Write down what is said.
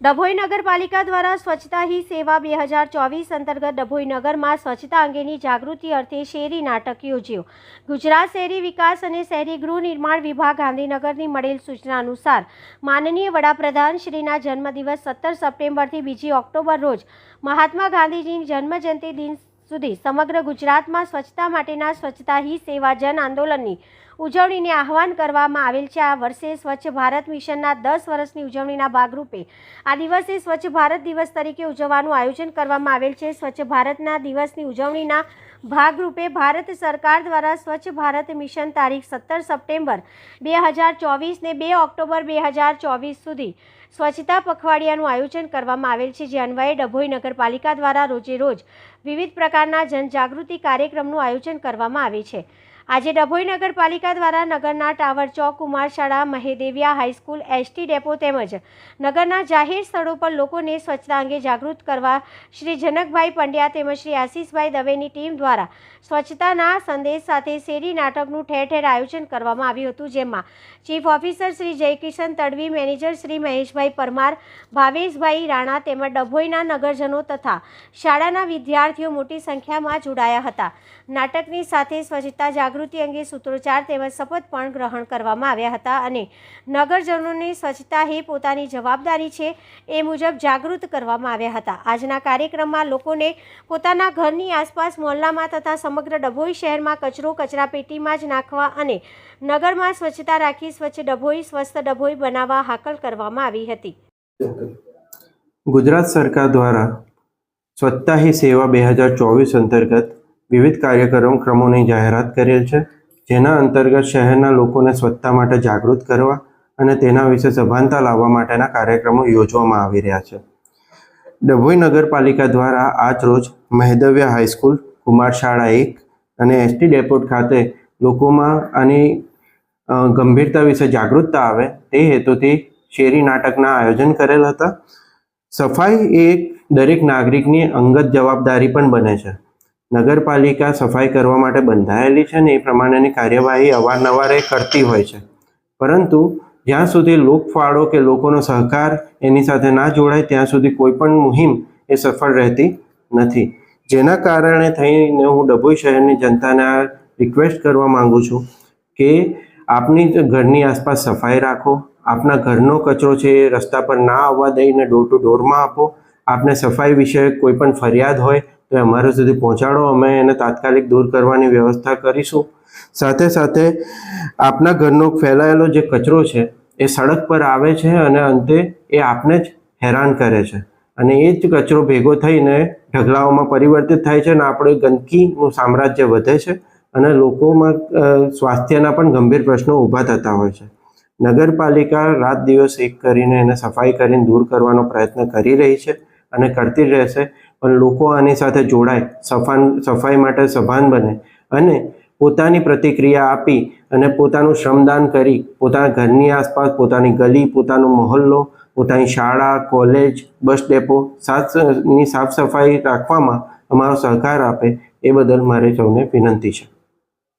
ડભોઈ નગરપાલિકા દ્વારા સ્વચ્છતા હી સેવા બે હજાર ચોવીસ અંતર્ગત ડભોઈ નગરમાં સ્વચ્છતા અંગેની જાગૃતિ અર્થે શેરી નાટક યોજ્યું. ગુજરાત શહેરી વિકાસ અને શહેરી ગૃહ નિર્માણ વિભાગ ગાંધીનગરની મળેલ સૂચના અનુસાર માનનીય વડાપ્રધાન શ્રીના જન્મદિવસ સત્તર સપ્ટેમ્બરથી બીજી ઓક્ટોબર રોજ મહાત્મા ગાંધીજીની જન્મજયંતિ દિન સુધી સમગ્ર ગુજરાતમાં સ્વચ્છતા માટેના સ્વચ્છતા હી સેવા જન આંદોલનની ઉજવણીને આહવાન કરવામાં આવેલ છે. આ વર્ષે સ્વચ્છ ભારત મિશનના દસ વર્ષની ઉજવણીના ભાગરૂપે આ દિવસે સ્વચ્છ ભારત દિવસ તરીકે ઉજવવાનું આયોજન કરવામાં આવેલ છે. સ્વચ્છ ભારતના દિવસની ઉજવણીના ભાગરૂપે ભારત સરકાર દ્વારા સ્વચ્છ ભારત મિશન તારીખ સત્તર સપ્ટેમ્બર બે હજાર ચોવીસને બે ઓક્ટોબર બે હજાર ચોવીસ સુધી સ્વચ્છતા પખવાડિયાનું આયોજન કરવામાં આવેલ છે. જે અન્વયે ડભોઈ નગરપાલિકા દ્વારા રોજે રોજ વિવિધ પ્રકારના જનજાગૃતિ કાર્યક્રમનું આયોજન કરવામાં આવે છે. આજે ડભોઈ નગરપાલિકા દ્વારા નગરના ટાવર ચોક કુમાર શાળા મહેદેવિયા હાઈસ્કૂલ, એસટી ડેપો તેમજ નગરના જાહેર સ્થળો પર લોકોને સ્વચ્છતા અંગે જાગૃત કરવા શ્રી જનકભાઈ પંડ્યા તેમજ શ્રી આશીષભાઈ દવેની ટીમ દ્વારા સ્વચ્છતાના સંદેશ સાથે શેરી નાટકનું ઠેર ઠેર આયોજન કરવામાં આવ્યું હતું, જેમાં chief officer Shri Jaikishan Tadvi, manager Shri Maheshbhai Parmar, Bhaveshbhai Rana તેમજ ડભોઈના નગરજનો તથા શાળાના વિદ્યાર્થીઓ મોટી સંખ્યામાં જોડાયા હતા. નાટકની સાથે સ્વચ્છતા જાગૃતિ અંગે સૂત્રોચ્ચાર તેમજ શપથ પણ ગ્રહણ કરવામાં આવ્યા હતા અને નગરજનોની સ્વચ્છતા એ પોતાની જવાબદારી છે એ મુજબ જાગૃત કરવામાં આવ્યા હતા. આજના કાર્યક્રમમાં લોકોને પોતાના ઘરની આસપાસ મોહલ્લામાં તથા સમગ્ર ડભોઈ શહેરમાં કચરો કચરાપેટીમાં જ નાખવા અને નગરમાં સ્વચ્છતા રાખી સ્વચ્છ ડભોઈ, સ્વસ્થ ડભોઈ બનાવવા હાકલ કરવામાં આવી હતી. ગુજરાત સરકાર દ્વારા સ્વચ્છતા હી સેવા બે હજાર ચોવીસ અંતર્ગત વિવિધ કાર્યક્રમોની જાહેરાત કરેલ છે, જેના અંતર્ગત શહેરના લોકોને સ્વચ્છતા માટે જાગૃત કરવા અને તેના વિશે સભાનતા લાવવા માટેના કાર્યક્રમો યોજવામાં આવી રહ્યા છે. ડભોઈ નગરપાલિકા દ્વારા આજ રોજ મહેદવ્યા હાઈસ્કૂલ, કુમાર એક અને એસટી ડેપોટ ખાતે લોકોમાં આની ગંભીરતા વિશે જાગૃતતા આવે તે હેતુથી શેરી નાટકના આયોજન કરેલ હતા. સફાઈ એ દરેક નાગરિકની અંગત જવાબદારી પણ બને છે. નગરપાલિકા સફાઈ કરવા માટે બંધાયેલી છે ને એ પ્રમાણેની કાર્યવાહી અવારનવાર કરતી હોય છે. પરંતુ જ્યાં સુધી લોકફાળો કે લોકોનો સહકાર એની સાથે ના જોડાય, ત્યાં સુધી કોઈ પણ મુહિમ એ સફળ રહેતી નથી. જેના કારણે થઈને હું ડભોઈ શહેરની જનતાને આ રિક્વેસ્ટ કરવા માંગુ છું કે આપની ઘરની આસપાસ સફાઈ રાખો, આપના ઘરનો કચરો છે એ રસ્તા પર ના આવવા દઈને ડોર ટુ ડોરમાં આપો, આપને સફાઈ વિશે કોઈ પણ ફરિયાદ હોય તો એ અમારા સુધી પહોંચાડો. અમે એને તાત્કાલિક દૂર કરવાની વ્યવસ્થા કરીશું. સાથે સાથે આપના ઘરનો ફેલાયેલો જે કચરો છે, એ સડક પર આવે છે અને અંતે એ આપને જ હેરાન કરે છે. અને એ જ કચરો ભેગો થઈને ઢગલાઓમાં પરિવર્તિત થાય છે અને આપણે ગંદકીનું સામ્રાજ્ય વધે છે અને લોકોમાં સ્વાસ્થ્યના પણ ગંભીર પ્રશ્નો ઊભા થતા હોય છે. નગરપાલિકા રાત દિવસ એક કરીને એને સફાઈ કરીને દૂર કરવાનો પ્રયત્ન કરી રહી છે અને કરતી રહેશે. પણ લોકો આની સાથે જોડાય, સફાન, સફાઈ માટે સભાન બને અને પોતાની પ્રતિક્રિયા આપી અને પોતાનું શ્રમદાન કરી, પોતાના ઘરની આસપાસ, પોતાની ગલી, પોતાનો મહોલ્લો, પોતાની શાળા, કોલેજ, બસ ડેપો સાફની સાફ સફાઈ રાખવામાં અમારો સહકાર આપે એ બદલ મારે સૌને વિનંતી છે.